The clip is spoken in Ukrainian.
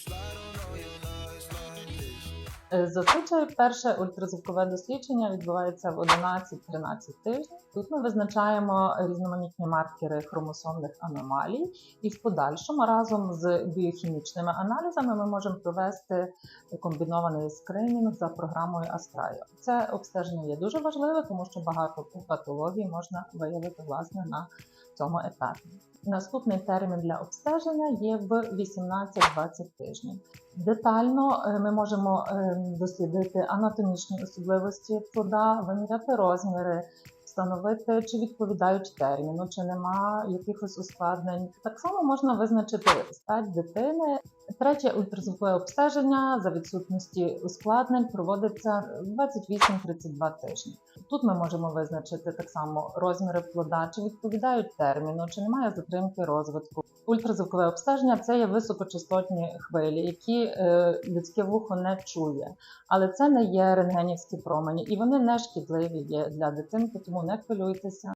slide on all your love. Зазвичай перше ультразвукове дослідження відбувається в 11-13 тижнів. Тут ми визначаємо різноманітні маркери хромосомних аномалій, і в подальшому разом з біохімічними аналізами ми можемо провести комбінований скринінг за програмою Астрайо. Це обстеження є дуже важливе, тому що багато патологій можна виявити власне на цьому етапі. Наступний термін для обстеження є в 18-20 тижнів. Детально е, ми можемо е, дослідити анатомічні особливості плода, виміряти розміри, встановити, чи відповідають терміну, чи нема якихось ускладнень. Так само можна визначити стать дитини. Третє ультразвукове обстеження за відсутності ускладнень проводиться 28-32 тижні. Тут ми можемо визначити так само розміри плода, чи відповідають терміну, чи немає затримки розвитку. Ультразвукове обстеження це є високочастотні хвилі, які е, людське вухо не чує. Але це не є рентгенівські промені, і вони не шкідливі є для дитинки, тому не хвилюйтеся.